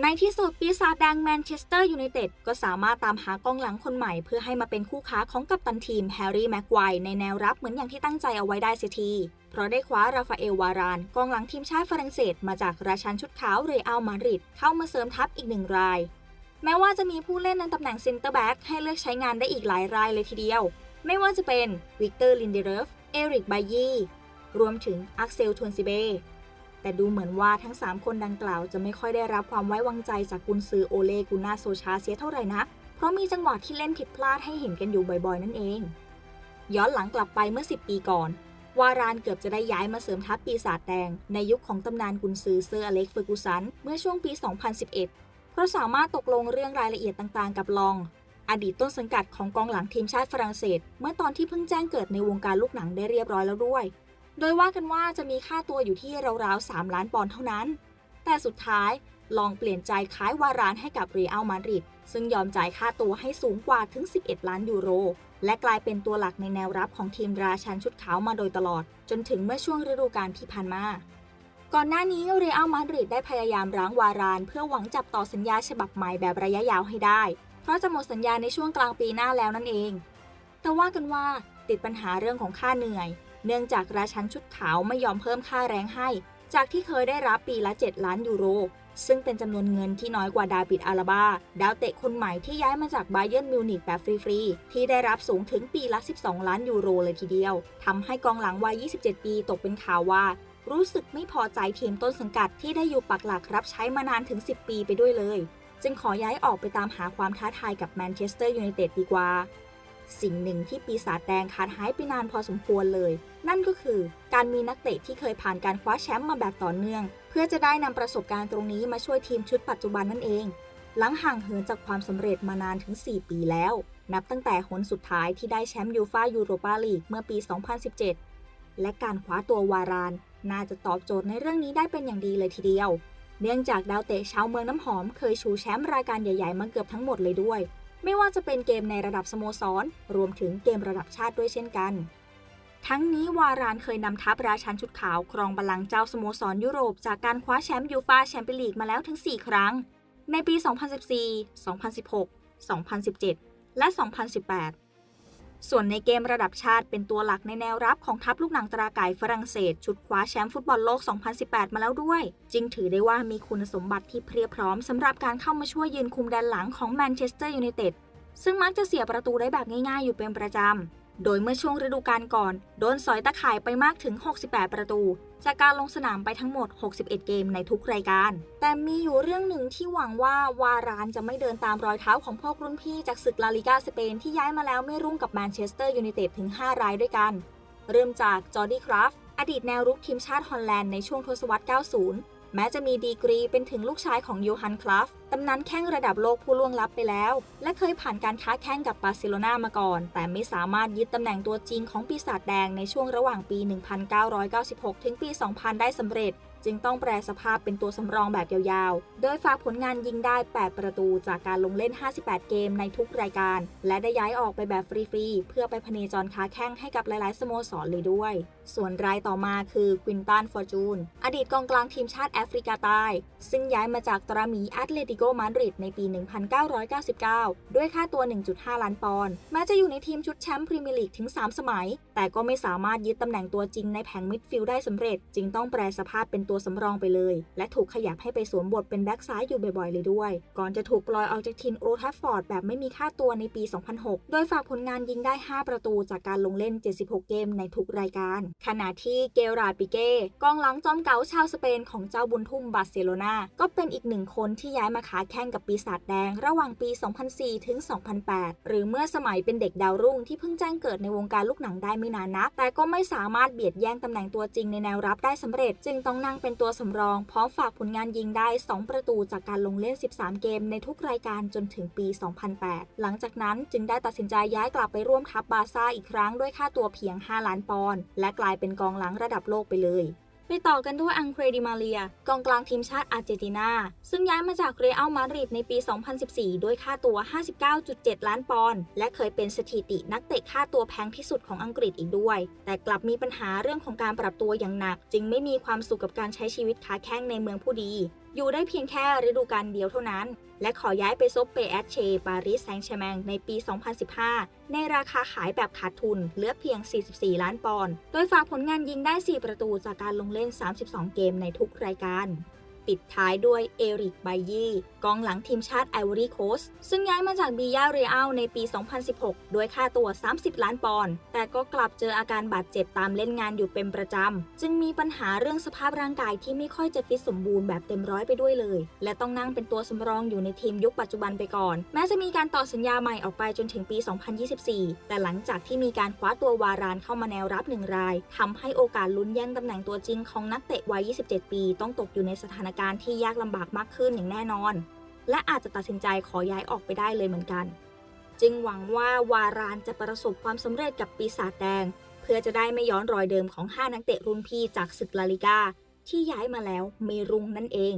ในที่สุดปีศาจแดงแมนเชสเตอร์ยูไนเต็ดก็สามารถตามหากองหลังคนใหม่ เพื่อให้มาเป็นคู่ค้าของกัปตันทีมแฮร์รี่แม็กไกวร์ในแนวรับเหมือนอย่างที่ตั้งใจเอาไว้ได้เสียที เพราะได้คว้าราฟาเอลวาราน กองหลังทีมชาติฝรั่งเศส มาจากราชันชุดขาวเรอัลมาดริดเข้ามาเสริมทัพอีกหนึ่งราย แม้ว่าจะมีผู้เล่นในตำแหน่งเซนเตอร์แบ็กให้เลือกใช้งานได้อีกหลายรายเลยทีเดียว ไม่ว่าจะเป็นวิกเตอร์ลินเดเรฟเอริกบายีรวมถึงอักเซลทวนซิเบ แต่ดูเหมือนว่าทั้ง 3 คนดังกล่าวจะไม่ค่อยได้รับความไว้วางใจจากกุนซือโอเลกุนาโซชาเสียเท่าไหร่นัก เพราะมีจังหวะที่เล่นผิดพลาดให้เห็นกันอยู่บ่อยๆ นั่นเอง ย้อนหลังกลับไปเมื่อ 10 ปีก่อน วารานเกือบจะได้ย้ายมาเสริมทัพปีศาจแดง ในยุคของตำนานกุนซือเซอร์อเล็กเฟอร์กูสันเมื่อช่วงปี 2011 เพราะสามารถตกลงเรื่องรายละเอียดต่างๆ กับลองอดีตต้นสังกัดของกองหลังทีมชาติฝรั่งเศส เมื่อตอนที่เพิ่งแจ้งเกิดในวงการลูกหนังได้เรียบร้อยแล้วด้วย โดยว่ากันว่าจะมีค่าตัวอยู่ที่ราวๆ 3 ล้านปอนด์เท่านั้น แต่สุดท้ายลองเปลี่ยนใจขายวารานให้กับเรอัลมาดริดซึ่งยอมจ่ายค่าตัวให้สูงกว่าถึง 11 ล้านยูโร และกลายเป็นตัวหลักในแนวรับของทีมราชันชุดขาวมาโดยตลอด จนถึงเมื่อช่วงฤดูกาลที่ผ่านมา ก่อนหน้านี้เรอัลมาดริดได้พยายามร้างวาราน เพื่อหวังจับต่อสัญญาฉบับใหม่แบบระยะยาวให้ได้ เพราะจะหมดสัญญาในช่วงกลางปีหน้าแล้วนั่นเอง แต่ว่ากันว่าติดปัญหาเรื่องของค่าเหนื่อย เนื่องจากราชันชุดขาวไม่ยอมเพิ่มค่าแรงให้ จากที่เคยได้รับปีละ 7 ล้านยูโร ซึ่งเป็นจำนวนเงินที่น้อยกว่าดาบิดอาราบา ดาวเตะคนใหม่ที่ย้ายมาจากไบเย r ร์นมิวนิกแบบฟรีๆ ที่ได้รับสูงถึงปีละ 12 ล้านยูโรเลยทีเดียวทำให้กองหลังวัย 27 ปีตกเป็นข่าวว่ารู้สึกไม่พอใจทีมต้นสังกัดที่ได้อยู่ปักหลักรับใช้มานานถึง 10 ปีไปด้วยเลย จึงขอย้ายออกไปตามหาความท้าทายกับแมนเชสเตอร์ยูไนเต็ดดีกว่า สิ่งหนึ่งที่ปีศาจแดงขาดหายไปนานพอสมควรเลย นั่นก็คือการมีนักเตะที่เคยผ่านการคว้าแชมป์มาแบบต่อเนื่อง เพื่อจะได้นำประสบการณ์ตรงนี้มาช่วยทีมชุดปัจจุบันนั่นเอง หลังห่างเหินจากความสำเร็จมานานถึง 4 ปีแล้ว นับตั้งแต่หนสุดท้ายที่ได้แชมป์ยูฟายูโรปาลีกเมื่อปี 2017 และการคว้าตัววาราน น่าจะตอบโจทย์ในเรื่องนี้ได้เป็นอย่างดีเลยทีเดียว เนื่องจากดาวเตะชาวเมืองน้ำหอมเคยชูแชมป์รายการใหญ่ ๆ มาเกือบทั้งหมดเลยด้วย ไม่ว่าจะเป็นเกมในระดับสโมสร รวมถึงเกมระดับชาติด้วยเช่นกัน ทั้งนี้วารานเคยนำทัพราชันชุดขาวครองบัลลังก์เจ้าสโมสรยุโรป จากการคว้าแชมป์ยูฟาแชมเปี้ยนลีกมาแล้วถึง 4 ครั้ง ในปี 2014 2016 2017 และ 2018 ส่วนในเกมระดับชาติเป็นตัวหลักในแนวรับของทัพลูกหนังตราไก่ฝรั่งเศส ชุดคว้าแชมป์ฟุตบอลโลก 2018 มาแล้วด้วย จึงถือได้ว่ามีคุณสมบัติที่เพียบพร้อมสำหรับการเข้ามาช่วยยืนคุมแดนหลังของแมนเชสเตอร์ยูไนเต็ดซึ่งมักจะเสียประตูได้แบบง่ายๆอยู่เป็นประจำ โดยเมื่อช่วงฤดูกาลก่อน โดนสอยตะข่ายไปมากถึง 68 ประตู จากการลงสนามไปทั้งหมด 61 เกมในทุกรายการ แต่มีอยู่เรื่องหนึ่งที่หวังว่าวารานจะไม่เดินตามรอยเท้าของพวกรุ่นพี่จากศึกลาลิกาสเปนที่ย้ายมาแล้วไม่รุ่งกับแมนเชสเตอร์ยูไนเต็ดถึง 5 รายด้วยกัน เริ่มจากจอร์ดี้คราฟอดีตแนวรุกทีมชาติฮอลแลนด์ในช่วงทศวรรษ 90 แม้จะมีดีกรีเป็นถึงลูกชายของโยฮันคลัฟตำนานแข้งระดับโลกผู้ล่วงลับไปแล้ว และเคยผ่านการค้าแข่งกับบาร์เซโลนามาก่อน แต่ไม่สามารถยึดตำแหน่งตัวจริงของปีศาจแดงในช่วงระหว่างปี 1996 ถึงปี 2000 ได้สำเร็จ จึงต้องแปลสภาพเป็นตัวสำรองแบบยาวๆ โดยฝากผลงานยิงได้ 8 ประตูจากการลงเล่น 58 เกมในทุกรายการ และได้ย้ายออกไปแบบฟรีๆ เพื่อไปพเนจรค้าแข่งให้กับหลายๆ สโมสรเลยด้วย ส่วนรายต่อมาคือควินตันฟอร์จูน อดีตกองกลางทีมชาติแอฟริกาใต้ ซึ่งย้ายมาจากตรามีแอตเลติโกมาดริดในปี 1999 ด้วยค่าตัว 1.5 ล้านปอนด์ แม้จะอยู่ในทีมชุดแชมป์พรีเมียร์ลีกถึง 3 สมัย แต่ก็ไม่สามารถยึดตำแหน่งตัวจริงในแผงมิดฟิลด์ได้สำเร็จ จึงต้องแปลสภาพเป็นตัวสำรองไปเลย และถูกขยับให้ไปสวมบทเป็นแบ็กซ้ายอยู่บ่อยๆเลยด้วย ก่อนจะถูกปล่อยออกจากทีมโอทัฟฟอร์ดแบบไม่มีค่าตัวในปี 2006 โดยฝากผลงานยิงได้ 5 ประตูจากการลงเล่น 76 เกมในทุกรายการ ขณะที่เกราดปิเก้กองหลังจอมเก๋าชาวสเปนของเจ้าบุญทุ่มบาร์เซโลนาก็เป็นอีกหนึ่งคนที่ย้ายมาขาแข่งกับปีศาจแดง ระหว่างปี 2004 ถึง 2008 หรือเมื่อสมัยเป็นเด็กดาวรุ่งที่เพิ่งแจ้งเกิดในวงการลูกหนังได้ไม่นานนัก แต่ก็ไม่สามารถเบียดแย่งตำแหน่งตัวจริงในแนวรับได้สำเร็จ จึงต้องนั่งเป็นตัวสำรอง พร้อมฝากผลงานยิงได้ 2 ประตูจากการลงเล่น 13 เกมในทุกรายการจนถึงปี 2008 หลังจากนั้นจึงได้ตัดสินใจย้ายกลับไปร่วมทัพบาซ่าอีกครั้งด้วยค่าตัวเพียง 5 ล้านปอนด์และกลายเป็นกองหลังระดับโลกไปเลย ไปต่อกันด้วยอังเครดิมาเลีย กองกลางทีมชาติอาร์เจนตินา ซึ่งย้ายมาจากเรอัลมาดริดในปี 2014 ด้วยค่าตัว 59.7 ล้านปอนด์ และเคยเป็นสถิตินักเตะค่าตัวแพงที่สุดของอังกฤษอีกด้วย แต่กลับมีปัญหาเรื่องของการปรับตัวอย่างหนัก จึงไม่มีความสุขกับการใช้ชีวิตค้าแข้งในเมืองผู้ดี อยู่ได้เพียงแค่ฤดูกาลเดียวเท่านั้น และขอย้ายไปซบเปแอชเชปารีสแซงต์แชร์แมงในปี 2015 ในราคาขายแบบขาดทุนเหลือเพียง 44 ล้านปอนด์ โดยฝากผลงานยิงได้ 4 ประตูจากการลงเล่น 32 เกมในทุกรายการ ปิดท้ายด้วยเอริกไบยี่กองหลังทีมชาติไอวอรี่โคสต์ซึ่งย้ายมาจากบียาเรอัลในปี 2016 ด้วยค่าตัว 30 ล้านปอนด์แต่ก็กลับเจออาการบาดเจ็บตามเล่นงานอยู่เป็นประจำ จึงมีปัญหาเรื่องสภาพร่างกายที่ไม่ค่อยจะฟิตสมบูรณ์แบบเต็มร้อยไปด้วยเลย และต้องนั่งเป็นตัวสำรองอยู่ในทีมยุคปัจจุบันไปก่อน แม้จะมีการต่อสัญญาใหม่ออกไปจนถึงปี 2024 แต่หลังจากที่มีการคว้าตัววารานเข้ามาแนวรับหนึ่งรายทำให้โอกาสลุ้นแย่งตำแหน่งตัวจริงของนักเตะวัย 27 ปี ต้องตกอยู่ในสถานการณ์ที่ยากลำบากมากขึ้นอย่างแน่นอน และอาจจะตัดสินใจขอย้ายออกไปได้เลยเหมือนกัน จึงหวังว่าวารานจะประสบความสำเร็จกับปีศาจแดง เพื่อจะได้ไม่ย้อนรอยเดิมของ 5 นักเตะรุ่นพี่จากศึกลาลิกาที่ย้ายมาแล้วเมรุ่งนั่นเอง